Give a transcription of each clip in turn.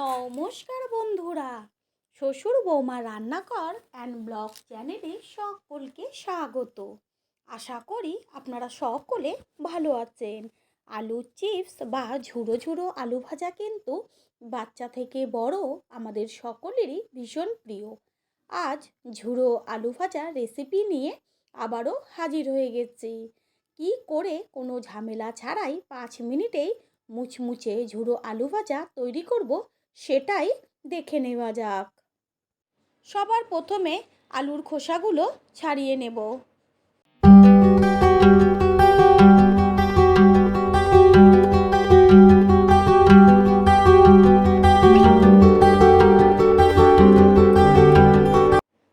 নমস্কার বন্ধুরা। শ্বশুর বৌমা রান্নাকর অ্যান্ড ব্লগ চ্যানেলে সকলকে স্বাগত। আশা করি আপনারা সকলে ভালো আছেন। আলু চিপস বা ঝুড়ো ঝুড়ো আলু ভাজা কিন্তু বাচ্চা থেকে বড় আমাদের সকলেরই ভীষণ প্রিয়। আজ ঝুড়ো আলু ভাজা রেসিপি নিয়ে আবারও হাজির হয়ে গেছি। কি করে কোনো ঝামেলা ছাড়াই পাঁচ মিনিটেই মুচমুচে ঝুড়ো আলু ভাজা তৈরি করব সেটাই দেখে নেওয়া যাক। সবার প্রথমে আলুর খোসাগুলো ছাড়িয়ে নেব।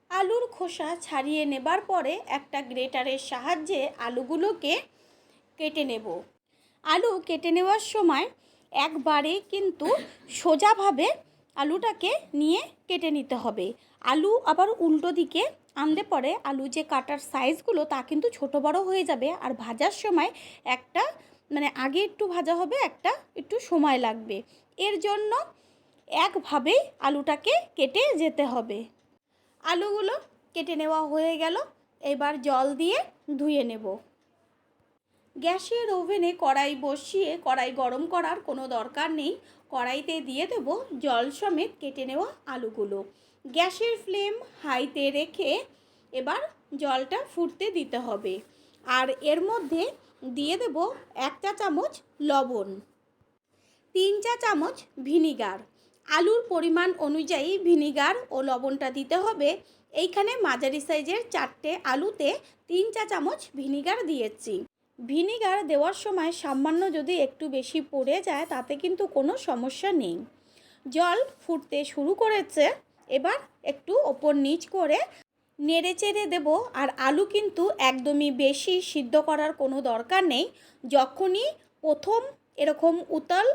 আলুর খোসা ছাড়িয়ে নেবার পরে একটা গ্রেটারের সাহায্যে আলুগুলোকে কেটে নেব। আলু কেটে নেওয়ার সময় একবারে কিন্তু সোজাভাবে আলুটাকে নিয়ে কেটে নিতে হবে। আলু আবার উল্টো দিকে আনলে পরে আলু যে কাটার সাইজগুলো তা কিন্তু ছোট বড় হয়ে যাবে। আর ভাজার সময় একটা মানে আগে একটু ভাজা হবে, একটা একটু সময় লাগবে। এর জন্য একভাবেই আলুটাকে কেটে যেতে হবে। আলুগুলো কেটে নেওয়া হয়ে গেল। এবার জল দিয়ে ধুয়ে নেব। গ্যাসের ওভেনে কড়াই বসিয়ে কড়াই গরম করার কোনো দরকার নেই। কড়াইতে দিয়ে দেব জল সমেত কেটে নেওয়া আলুগুলো। গ্যাসের ফ্লেম হাইতে রেখে এবার জলটা ফুটতে দিতে হবে। আর এর মধ্যে দিয়ে দেব এক চা চামচ লবণ, তিন চা চামচ ভিনিগার। আলুর পরিমাণ অনুযায়ী ভিনিগার ও লবণটা দিতে হবে। এইখানে মাঝারি সাইজের চারটে আলুতে তিন চা চামচ ভিনিগার দিয়েছি। ভিনিগার দেওয়ার সময় সামান্য যদি একটু বেশি পড়ে যায়, তাতে কিন্তু কোনো সমস্যা নেই। জল ফুটতে শুরু করেছে, এবার একটু ওপর নিচ করে নেড়ে চেড়ে দেবো, আর আলু কিন্তু একদমই বেশি সিদ্ধ করার কোনো দরকার নেই। যখনই প্রথম এরকম উতাল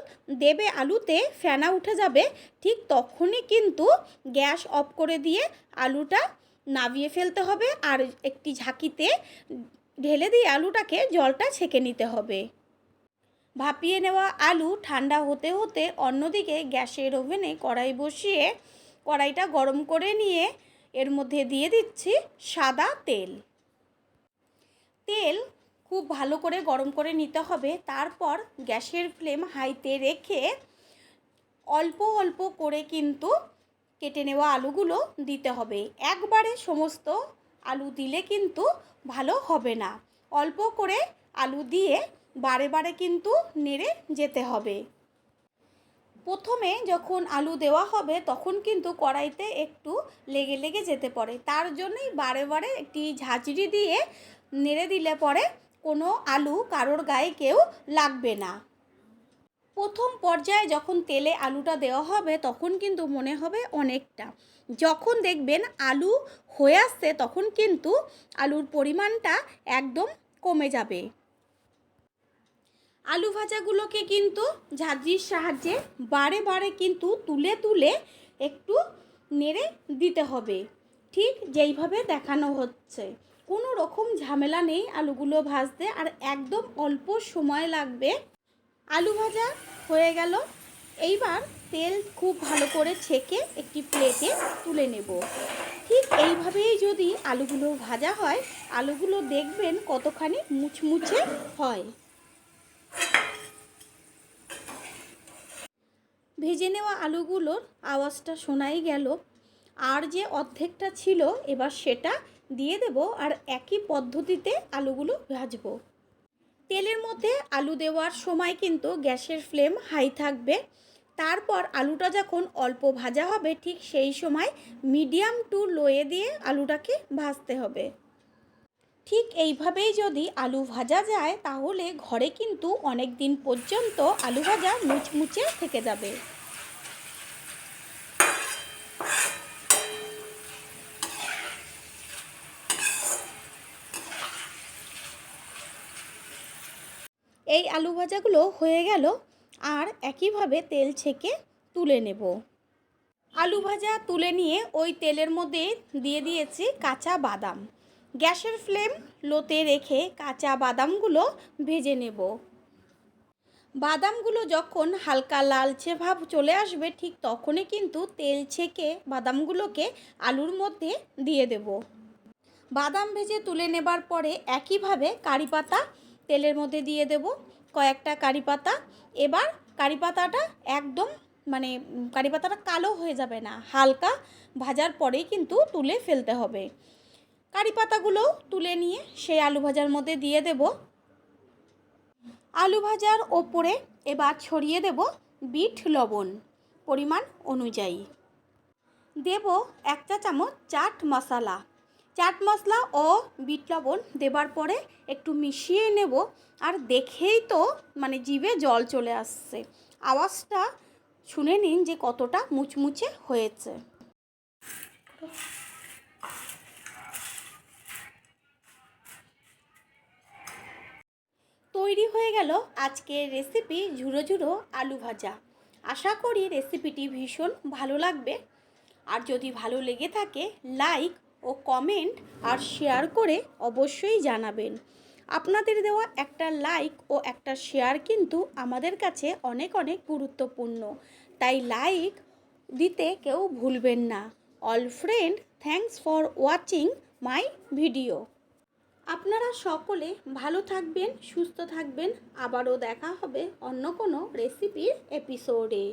দেবে আলুতে, ফেনা উঠে যাবে, ঠিক তখনই কিন্তু গ্যাস অফ করে দিয়ে আলুটা নাবিয়ে ফেলতে হবে, আর একটি ঝাঁকিতে ঢেলে দিয়ে আলুটাকে জলটা ছেঁকে নিতে হবে। ভাপিয়ে নেওয়া আলু ঠান্ডা হতে হতে অন্যদিকে গ্যাসের ওভেনে কড়াই বসিয়ে কড়াইটা গরম করে নিয়ে এর মধ্যে দিয়ে দিচ্ছি সাদা তেল। তেল খুব ভালো করে গরম করে নিতে হবে, তারপর গ্যাসের ফ্লেম হাইতে রেখে অল্প অল্প করে কিন্তু কেটে নেওয়া আলুগুলো দিতে হবে। একবারে সমস্ত আলু দিলে কিন্তু ভালো হবে না। অল্প করে আলু দিয়ে বারে বারে কিন্তু নেড়ে যেতে হবে। প্রথমে যখন আলু দেওয়া হবে তখন কিন্তু কড়াইতে একটু লেগে লেগে যেতে পারে। তার জন্যই বারে বারে একটি ঝাঁঝরি দিয়ে নেড়ে দিলে পরে কোনো আলু কারোর গায়ে কেউ লাগবে না। প্রথম পর্যায়ে যখন তেলে আলুটা দেওয়া হবে তখন কিন্তু মনে হবে অনেকটা। যখন দেখবেন আলু হয়ে আসছে, তখন কিন্তু আলুর পরিমাণটা একদম কমে যাবে। আলু ভাজাগুলোকে কিন্তু ঝাঁঝরির সাহায্যে বারে বারে কিন্তু তুলে তুলে একটু নেড়ে দিতে হবে। ঠিক যেইভাবে দেখানো হচ্ছে। কোনো রকম ঝামেলা নেই আলুগুলো ভাজতে, আর একদম অল্প সময় লাগবে। আলু ভাজা হয়ে গেল। এইবার তেল খুব ভালো করে ছেঁকে একটি প্লেটে তুলে নেব। ঠিক এইভাবেই যদি আলুগুলো ভাজা হয়, আলুগুলো দেখবেন কতখানি মুচমুচে হয়। ভেজে নেওয়া আলুগুলোর আওয়াজটা শোনাই গেল। আর যে অর্ধেকটা ছিল, এবার সেটা দিয়ে দেব আর একই পদ্ধতিতে আলুগুলো ভাজবো। তেলের মধ্যে আলু দেওয়ার সময় কিন্তু গ্যাসের ফ্লেম হাই থাকবে। তারপর আলুটা যখন অল্প ভাজা হবে, ঠিক সেই সময় মিডিয়াম টু লোয়ে দিয়ে আলুটাকে ভাজতে হবে। ঠিক এইভাবেই যদি আলু ভাজা যায়, তাহলে ঘরে কিন্তু অনেক দিন পর্যন্ত আলু ভাজা মুচমুচে থেকে যাবে। এই আলু ভাজাগুলো হয়ে গেল আর একইভাবে তেল ছেঁকে তুলে নেব। আলু ভাজা তুলে নিয়ে ওই তেলের মধ্যে দিয়ে দিয়েছি কাঁচা বাদাম। গ্যাসের ফ্লেম লোতে রেখে কাঁচা বাদামগুলো ভেজে নেব। বাদামগুলো যখন হালকা লালচে ভাব চলে আসবে ঠিক তখনই কিন্তু তেল ছেঁকে বাদামগুলোকে আলুর মধ্যে দিয়ে দেব। বাদাম ভেজে তুলে নেবার পরে একইভাবে কারি পাতা তেলের মধ্যে দিয়ে দেব কয়েকটা কারি পাতা। এবার কারি পাতাটা একদম মানে কারি পাতাটা কালো হয়ে যাবে না, হালকা ভাজার পরেই কিন্তু তুলে ফেলতে হবে। কারি পাতাগুলোও তুলে নিয়ে সেই আলু ভাজার মধ্যে দিয়ে দেব। আলু ভাজার ওপরে এবার ছড়িয়ে দেব বিট লবণ পরিমাণ অনুযায়ী। দেব এক চা চামচ চাট মশলা। চাট মশলা ও বিট লবণ দেবার পরে একটু মিশিয়ে নেব আর দেখেই তো মানে জিভে জল চলে আসছে। আওয়াজটা শুনে নিন যে কতটা মুচমুচে হয়েছে। তৈরি হয়ে গেল আজকের রেসিপি ঝুড়ো ঝুড়ো আলু ভাজা। আশা করি রেসিপিটি ভীষণ ভালো লাগবে। আর যদি ভালো লেগে থাকে, লাইক ও কমেন্ট আর শেয়ার করে অবশ্যই জানাবেন। আপনাদের দেওয়া একটা লাইক ও একটা শেয়ার কিন্তু আমাদের কাছে অনেক অনেক গুরুত্বপূর্ণ। তাই লাইক দিতে কেউ ভুলবেন না। All friend thanks for watching my video আপনারা সকলে ভালো থাকবেন, সুস্থ থাকবেন। আবারও দেখা হবে অন্য কোনো রেসিপির এপিসোডে